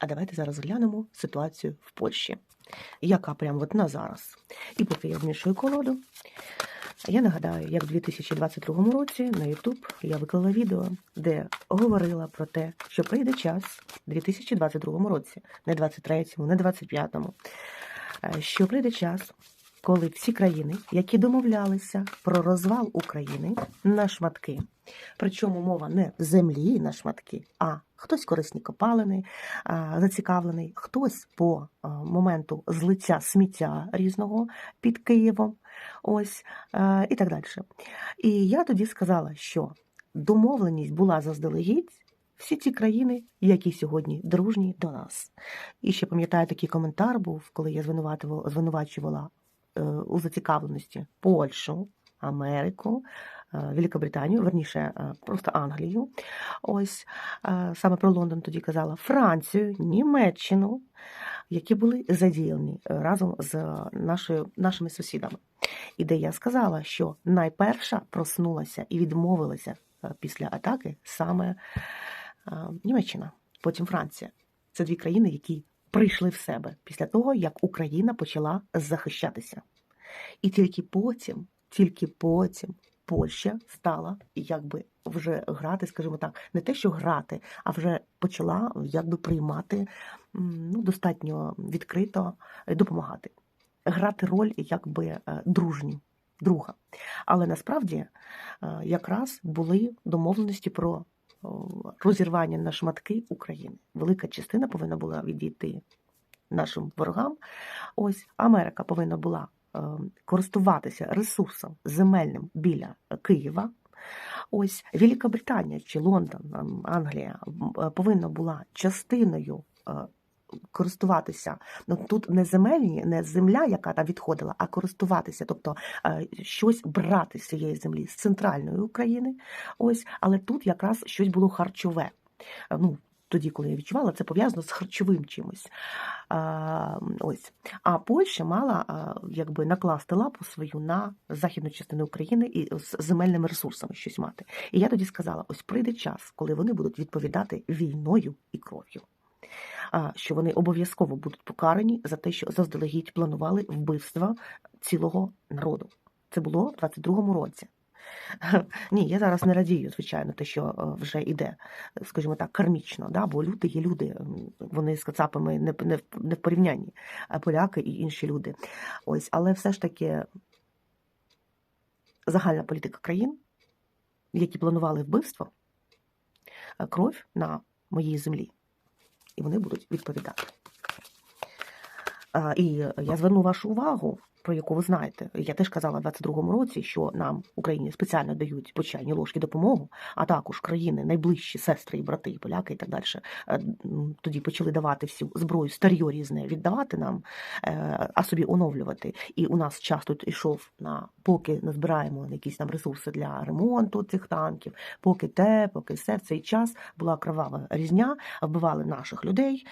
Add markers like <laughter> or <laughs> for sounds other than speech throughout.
А давайте зараз глянемо ситуацію в Польщі, яка прямо от на зараз. І поки я вмішую колоду, я нагадаю, як в 2022 році на YouTube я виклала відео, де говорила про те, що прийде час в 2022 році, не 23-му, не 25-му, е, що прийде час, коли всі країни, які домовлялися про розвал України на шматки, причому мова не землі на шматки, а хтось корисні копалини, зацікавлений, хтось по моменту злиття сміття різного під Києвом, ось і так далі. І я тоді сказала, що домовленість була заздалегідь. Всі ці країни, які сьогодні дружні до нас. І ще пам'ятаю, такий коментар був, коли я звинувачувала у зацікавленості Польщу, Америку, е, Великобританію, верніше, е, просто Англію. Ось е, саме про Лондон тоді казала Францію, Німеччину, які були задіяні е, разом з нашою, нашими сусідами. І де я сказала, що найперша проснулася і відмовилася е, після атаки саме е, Німеччина, потім Франція. Це дві країни, які прийшли в себе після того, як Україна почала захищатися. І тільки потім, тільки потім Польща стала якби вже грати, скажімо так, не те, що грати, а вже почала якби приймати ну, достатньо відкрито допомагати, грати роль якби е, дружню, друга. Але насправді е, якраз були домовленості про розірвання на шматки України. Велика частина повинна була відійти нашим ворогам. Ось Америка повинна була е, користуватися ресурсом земельним біля Києва. Ось Великобританія чи Лондон, Англія е, повинна була частиною е, користуватися. Ну тут не земельні, не земля, яка там відходила, а користуватися, тобто е, щось брати з цієї землі з центральної України. Ось, але тут якраз щось було харчове. Е, Ну, тоді, коли я відчувала, це пов'язано з харчовим чимось. А, ось. а Польща мала якби накласти лапу свою на західну частину України і з земельними ресурсами щось мати. І я тоді сказала: ось прийде час, коли вони будуть відповідати війною і кров'ю. Що вони обов'язково будуть покарані за те, що заздалегідь планували вбивства цілого народу. Це було в 22-му році. <laughs> Ні, я зараз не радію, звичайно, те, що е, вже йде, скажімо так, кармічно, да? бо люди є люди, вони з кацапами не, не, не в порівнянні, поляки і інші люди. Ось, але все ж таки загальна політика країн, які планували вбивство, е, кров на моїй землі, і вони будуть відповідати. І я зверну вашу увагу, про яку ви знаєте. Я теж казала в 22-му році, що нам Україні спеціально дають по чайній ложки допомогу, а також країни найближчі сестри і брати, поляки, і так далі. е, Тоді почали давати всю зброю старьо різне, віддавати нам, е, а собі оновлювати. І у нас час тут ішов на поки назбираємо якісь там ресурси для ремонту цих танків, поки те, поки все в цей час була кровава різня, вбивали наших людей.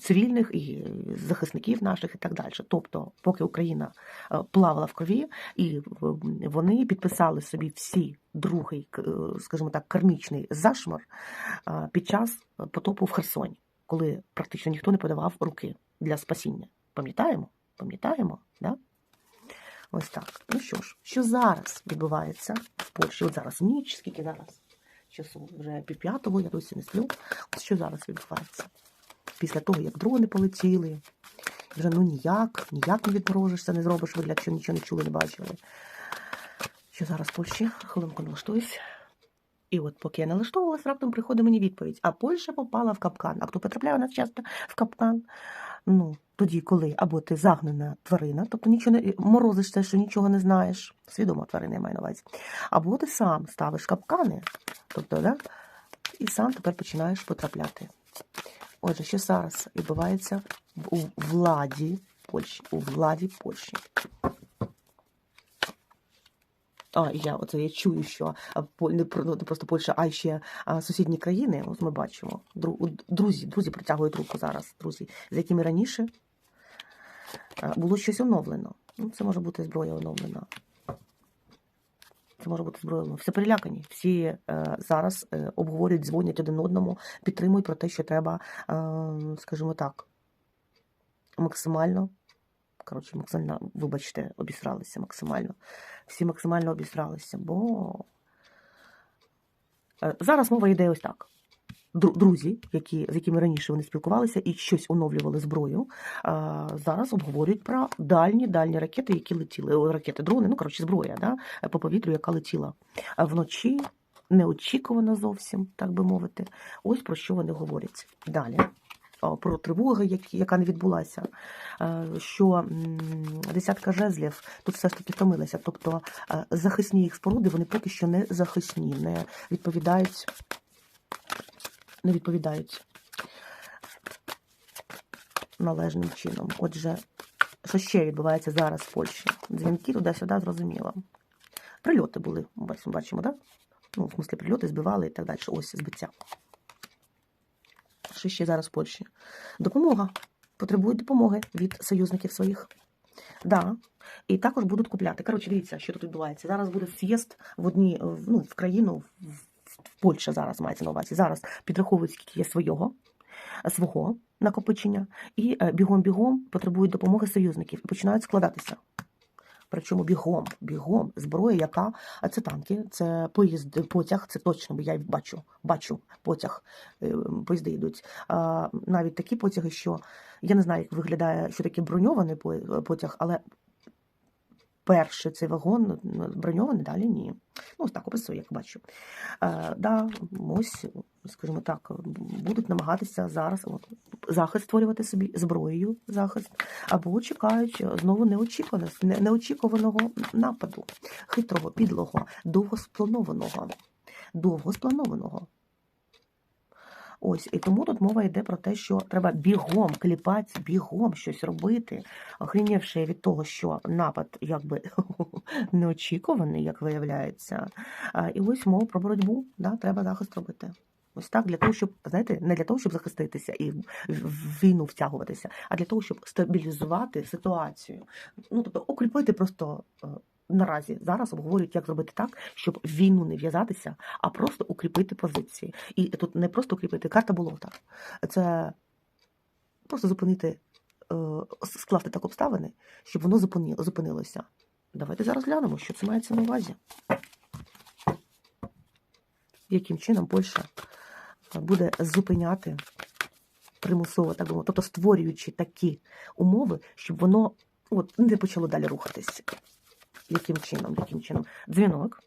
Цивільних і захисників наших і так далі. Тобто, поки Україна е, плавала в крові, і вони підписали собі всі другий, е, скажімо так, кармічний зашмор е, під час потопу в Херсоні, коли практично ніхто не подавав руки для спасіння. Пам'ятаємо? Пам'ятаємо? Да? Ось так. Ну що ж, що зараз відбувається в Польщі? От зараз ніч, скільки зараз часу? Вже пів п'ятого, я досі не сплю. Що зараз відбувається? Після того, як дрони полетіли, вже ну ніяк, ніяк не відморожишся, не зробиш вигляд, що нічого не чули, не бачили. Що зараз Польщі? Хвилинку налаштуюсь. І от поки я налаштовувалась, раптом приходить мені відповідь: а Польща попала в капкан. А хто потрапляє у нас часто в капкан? Ну, тоді, коли або ти загнана тварина, тобто нічого не морозишся, що нічого не знаєш, свідома тварина я маю на увазі, або ти сам ставиш капкани, тобто, да, і сам тепер починаєш потрапляти. Отже, що зараз відбувається у владі Польщі, у владі Польщі. А, я оце я чую, що ну, не просто Польща, а ще сусідні країни. Ось ми бачимо. Друзі, друзі притягують руку зараз, друзі, з якими раніше було щось оновлено. Ну, це може бути зброя оновлена. Це може бути зброєю? Всі перелякані, всі е, зараз е, обговорюють, дзвонять один одному, підтримують про те, що треба, е, скажімо так, максимально. Коротше, максимально, вибачте, обісралися максимально. Всі максимально обісралися, бо Е, зараз мова йде ось так. Дру- Друзі, які, з якими раніше вони спілкувалися і щось оновлювали зброю, зараз обговорюють про дальні дальні ракети, які летіли. Ракети, дрони, ну коротше, зброя да, по повітрю, яка летіла вночі, неочікувано зовсім, так би мовити. Ось про що вони говорять. Далі. Про тривогу, які- яка не відбулася, що десятка жезлів тут все ж таки втомилися. Тобто захисні їх споруди вони поки що не захисні, не відповідають, не відповідають належним чином. Отже, що ще відбувається зараз в Польщі? Дзвінки туди-сюди зрозуміло. Прильоти були, бачимо, так? Ну, в смислі, прильоти збивали і так далі. Ось збиття. Що ще зараз в Польщі? Допомога. Потребують допомоги від союзників своїх. Да. І також будуть купляти. Коротше, дивіться, що тут відбувається. Зараз буде з'їзд в одній, ну, в країну, Польща зараз мається на увазі. Зараз підраховують, скільки є свого, свого накопичення, і е, бігом-бігом потребують допомоги союзників і починають складатися. Причому бігом, бігом, зброя, яка це танки, це поїзд, потяг, це точно, бо я бачу, бачу потяг, е, поїзди йдуть. Навіть такі потяги, що я не знаю, як виглядає, що таке броньований потяг, але перший цей вагон ну, броньований, далі ні. Ну, ось так описую, як бачу. Е, да, ось, скажімо так, будуть намагатися зараз от, захист створювати собі зброєю захист, або чекають знову неочікуваного, не- неочікуваного нападу, хитрого, підлого, довго спланованого. Довго спланованого. Ось, і тому тут мова йде про те, що треба бігом кліпати, бігом щось робити, охренівши від того, що напад якби <laughs> неочікуваний, як виявляється. І ось мова про боротьбу, да, треба захист робити. Ось так, для того, щоб, знаєте, не для того, щоб захиститися і в в війну втягуватися, а для того, щоб стабілізувати ситуацію. Ну, тобто, укріпити просто е, наразі зараз обговорюють, як зробити так, щоб в війну не в'язатися, а просто укріпити позиції. І тут не просто укріпити, карта болота. Це просто зупинити, е, скласти так обставини, щоб воно зупинилося. Давайте зараз глянемо, що це мається на увазі. Яким чином Польща буде зупиняти примусово, так мовити, тобто створюючи такі умови, щоб воно от, не почало далі рухатись. Яким чином? Яким чином? Дзвінок,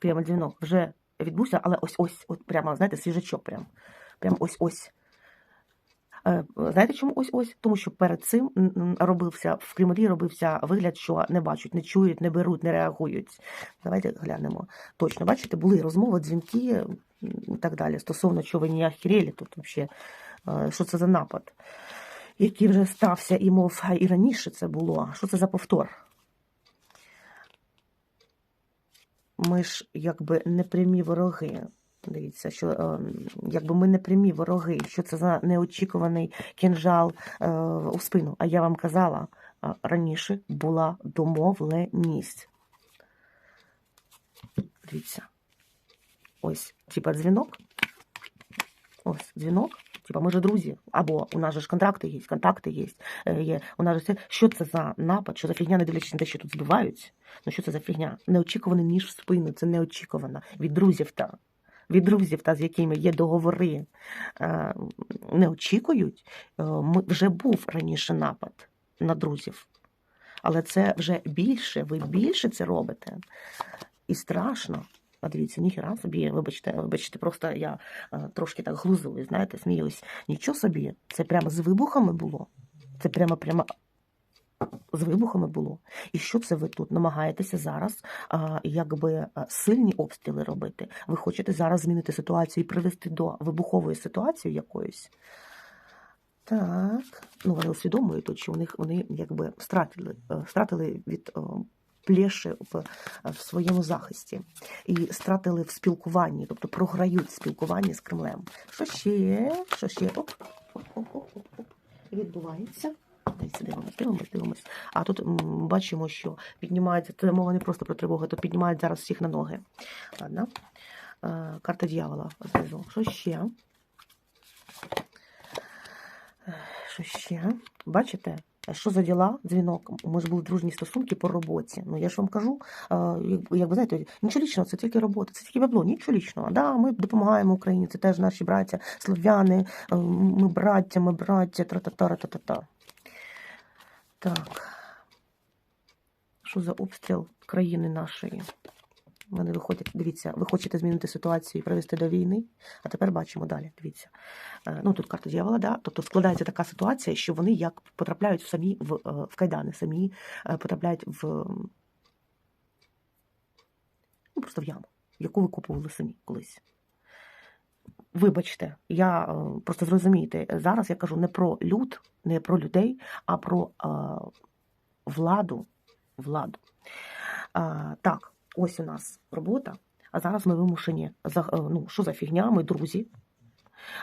прямо дзвінок вже відбувся, але ось ось, от прямо, знаєте, свіжачок прям. Прям ось ось. Е, Знаєте чому ось ось? Тому що перед цим робився в Кремлі робився вигляд, що не бачать, не чують, не беруть, не реагують. Давайте глянемо. Точно, бачите, були розмови, дзвінки і так далі. Стосовно чого ви не охерели тут взагалі, що це за напад, який вже стався, і мов і раніше це було. Що це за повтор? Ми ж якби не прямі вороги. Дивіться, що е, якби ми не прямі вороги, що це за неочікуваний кінжал е, у спину. А я вам казала, е, раніше була домовленість. Дивіться. Ось, типа дзвінок. Ось дзвінок. Типа, ми ж друзі. Або у нас же ж контракти є, контакти є. є. У нас же це. Що це за напад? Що за фігня, не дивлячись на те, що тут збивають? Ну що це за фігня? Неочікуваний ніж в спину. Це неочікувано. Від друзів та. Від друзів, та з якими є договори, е, не очікують. Е, вже був раніше напад на друзів, але це вже більше. Ви більше це робите. І страшно. А дивіться, ніхіра собі, вибачте, вибачте, просто я е, трошки так глузую, знаєте, сміюсь. Нічого собі, це прямо з вибухами було. Це прямо прямо з вибухами було. І що це ви тут намагаєтеся зараз а, якби сильні обстріли робити? Ви хочете зараз змінити ситуацію і привести до вибухової ситуації якоїсь? Так, ну вони усвідомлюють що у них вони якби втратили, е, від е, в, в своєму захисті і стратили в спілкуванні, тобто програють в спілкуванні з Кремлем. Що ще? Що ще? Оп, оп, оп, оп, оп. Відбувається. Дивіться, дивимось, дивимось, дивимось. А тут м, бачимо, що піднімається, це мова не просто про тривогу, тут піднімають зараз всіх на ноги. Ладно. Е, Карта дьявола знизу. Що ще? Е, Що ще? Бачите? Що за діла? Дзвінок. Ми ж були дружні стосунки по роботі. Ну я ж вам кажу, е, як, ви знаєте, нічого лічного, це тільки робота, це тільки бабло, нічого лічного. Да, ми допомагаємо Україні, це теж наші браття, слов'яни, е, ми браття, ми браття, тра-та-та, та-та-та. Так. Що за обстріл країни нашої? Вони виходять, дивіться, ви хочете змінити ситуацію і привести до війни. А тепер бачимо далі. Дивіться. Е, Ну тут карта дьявола, да? тобто складається така ситуація, що вони як потрапляють самі в, е, в кайдани, самі е, потрапляють в ну, просто в яму, яку ви купували самі колись. Вибачте, я е, просто зрозумійте, зараз я кажу не про люд, не про людей, а про е, владу. владу. А, так, ось у нас робота, а зараз ми вимушені. Е, ну, що за фігня? Ми друзі.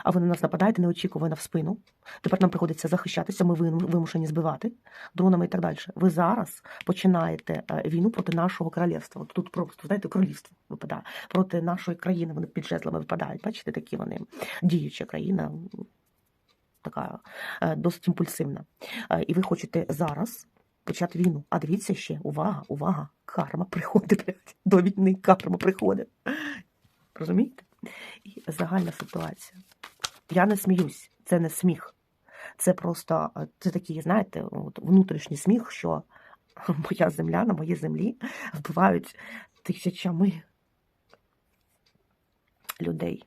А ви на нас нападаєте неочікувано в спину. Тепер нам приходиться захищатися, ми вимушені збивати дронами і так далі. Ви зараз починаєте е, війну проти нашого королівства. Тут просто, знаєте, королівство випадає. Проти нашої країни вони під жезлами випадають. Бачите, такі вони діюча країна, така е, досить імпульсивна. І ви хочете зараз почати війну. А дивіться ще, увага, увага, карма приходить, блядь, до війни карма приходить. Розумієте? І загальна ситуація. Я не сміюсь, це не сміх. Це просто е, це такий, знаєте, от внутрішній сміх, що <laughs> моя земля на моїй землі вбивають тисячами людей.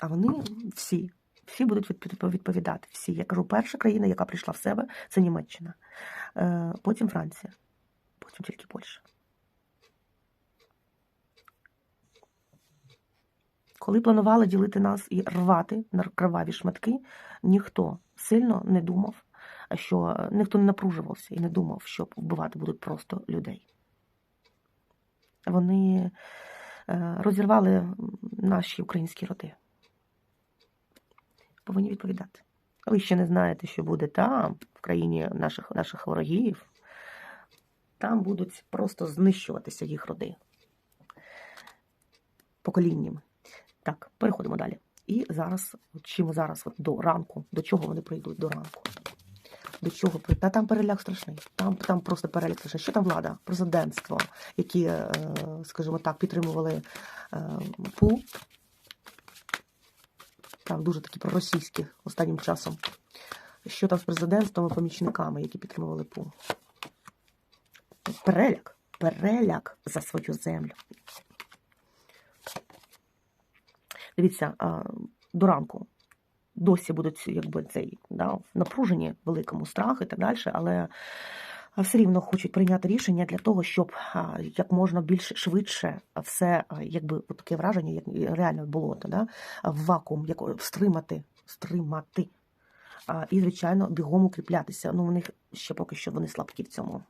А вони всі, всі будуть відповідати. Всі. Я кажу, перша країна, яка прийшла в себе, це Німеччина. Е, Потім Франція, потім тільки Польща. Коли планували ділити нас і рвати на кроваві шматки, ніхто сильно не думав, що ніхто не напружувався і не думав, що вбивати будуть просто людей. Вони е, розірвали наші українські роди. Повинні відповідати. Ви ще не знаєте, що буде там, в країні наших, наших ворогів. Там будуть просто знищуватися їх роди поколіннями. Так, переходимо далі. І зараз, чим зараз, от до ранку, до чого вони прийдуть до ранку? До чого Та там переляк страшний. Там, там просто переляк страшний. Що там влада? Президентство, які, е, скажімо так, підтримували е, ПУ. Там дуже такі проросійські останнім часом. Що там з президентством і помічниками, які підтримували ПУ? Переляк. Переляк за свою землю. Дивіться, до ранку досі будуть якби цей да, в напруженні великому страх і так далі, але все рівно хочуть прийняти рішення для того, щоб як можна більш швидше все, якби таке враження, як реально було то, да, в вакуум, як стримати, стримати. І, звичайно, бігом укріплятися. Ну, у них ще поки що вони слабкі в цьому.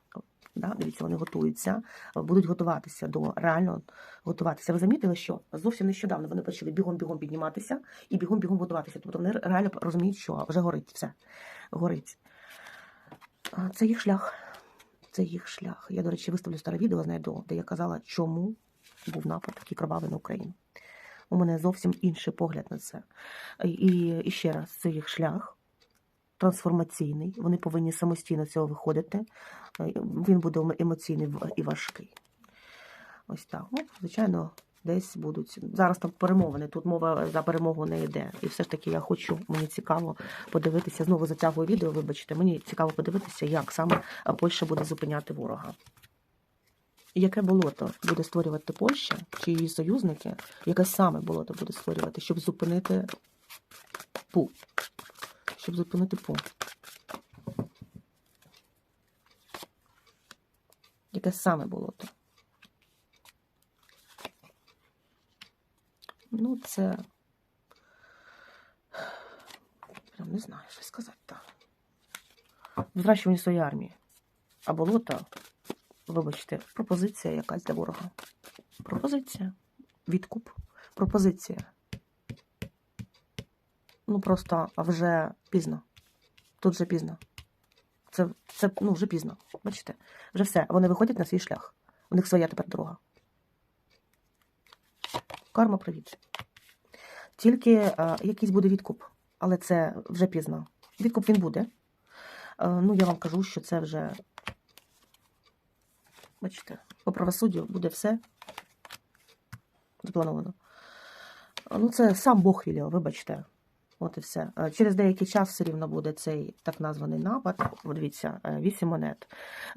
Да? Дивіться, вони готуються, будуть готуватися до реально готуватися. Ви замітили, що зовсім нещодавно вони почали бігом-бігом підніматися і бігом-бігом готуватися. Тобто вони реально розуміють, що вже горить все. Горить. Це їх шлях. Це їх шлях. Я, до речі, виставлю старе відео, знайду, де я казала, чому був напад такий кровавий на Україну. У мене зовсім інший погляд на це. І, і ще раз, це їх шлях трансформаційний. Вони повинні самостійно з цього виходити. Е, Він буде емоційний і важкий. Ось так. Ну, звичайно, десь будуть. Зараз там перемовини, тут мова за перемогу не йде. І все ж таки я хочу, мені цікаво подивитися. Знову затягую відео, вибачте, мені цікаво подивитися, як саме Польща буде зупиняти ворога. Яке болото буде створювати Польща чи її союзники? Яке саме болото буде створювати, щоб зупинити ПУ? Щоб зупинити ПУ. Яке саме болото? Ну, це. Прям не знаю, що сказати так. Зращування своєї армії. А болото, вибачте, пропозиція якась для ворога. Пропозиція. Відкуп. Пропозиція. Ну просто вже пізно. Тут вже пізно. Це, це ну, вже пізно. Бачите? Вже все. Вони виходять на свій шлях. У них своя тепер дорога. Карма привіт. Тільки а, якийсь буде відкуп, але це вже пізно. Відкуп він буде. А, ну, я вам кажу, що це вже. Бачите, по правосуддю буде все заплановано. Е, Ну, це сам Бог вілів, вибачте. От і все. Е, Через деякий час все рівно буде цей так названий напад. Дивіться, е, вісім монет.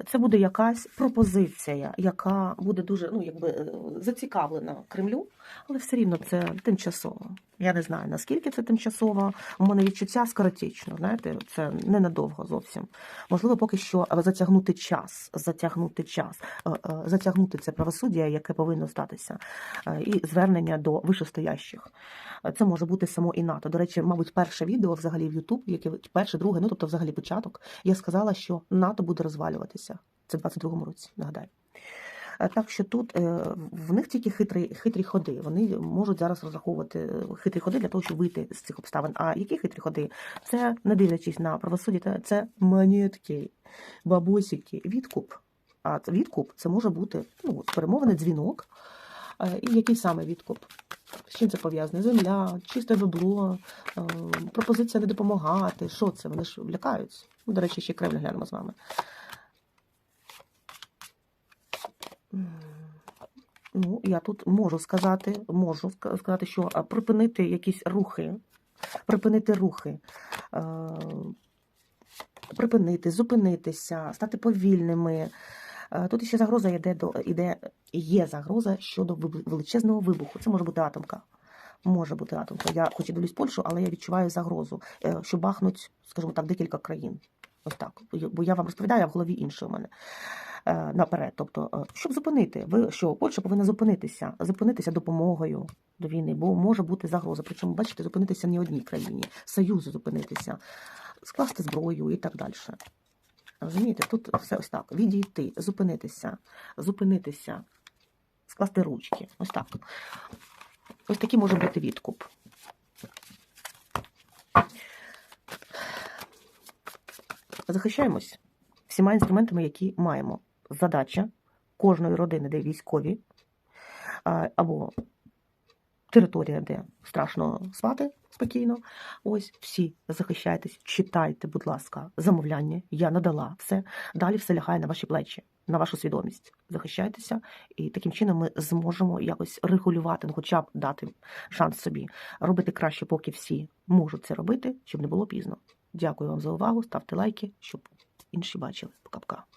Це буде якась пропозиція, яка буде дуже ну, якби, е, зацікавлена Кремлю, але все рівно це тимчасово. Я не знаю, наскільки це тимчасово. У мене відчуття скоротечно, знаєте, це ненадовго зовсім. Можливо, поки що е, затягнути час, затягнути час, е, е, затягнути це правосуддя, яке повинно статися, е, і звернення до вишестоящих. Е, Це може бути само і НАТО. До речі, мабуть, перше відео взагалі в YouTube, яке перше, друге, ну тобто взагалі початок, я сказала, що НАТО буде розвалюватися. Це в 22-му році, нагадаю. Е, Так що тут е, в них тільки хитрі, хитрі ходи. Вони можуть зараз розраховувати е, хитрі ходи для того, щоб вийти з цих обставин. А які хитрі ходи? Це не дивлячись на правосуддя, це- монетки, бабосики, відкуп. А відкуп це може бути ну, перемовлений дзвінок. І який саме відкуп? Чим це пов'язане? Земля, чисте бабло, е, пропозиція не допомагати. Що це? Вони ж лякаються. Ну, До речі, ще Кремль глянемо з вами. Ну, я тут можу сказати, можу сказати, що припинити якісь рухи, припинити рухи, е, припинити, зупинитися, стати повільними. Е, Тут ще загроза йде до іде, є загроза щодо величезного вибуху. Це може бути атомка. Може бути атомка. Я хоч і дивлюсь Польщу, але я відчуваю загрозу, е, що бахнуть, скажімо так, декілька країн. Ось так. Бо я вам розповідаю, а в голові інше у мене е, наперед. Тобто, щоб зупинити, ви що Польща повинна зупинитися, зупинитися допомогою до війни, бо може бути загроза. Причому, бачите, зупинитися не одній країні, союзу зупинитися, скласти зброю і так далі. Розумієте, тут все ось так. Відійти, зупинитися, зупинитися, скласти ручки. Ось так. Ось такий може бути відкуп. Захищаємось всіма інструментами, які маємо. Задача кожної родини, де військові, або територія, де страшно спати спокійно. Ось всі захищайтесь, читайте, будь ласка, замовляння. Я надала все. Далі все лягає на ваші плечі, на вашу свідомість. Захищайтеся, і таким чином ми зможемо якось регулювати, ну, хоча б дати шанс собі робити краще, поки всі можуть це робити, щоб не було пізно. Дякую вам за увагу. Ставте лайки, щоб інші бачили. Пока-пока.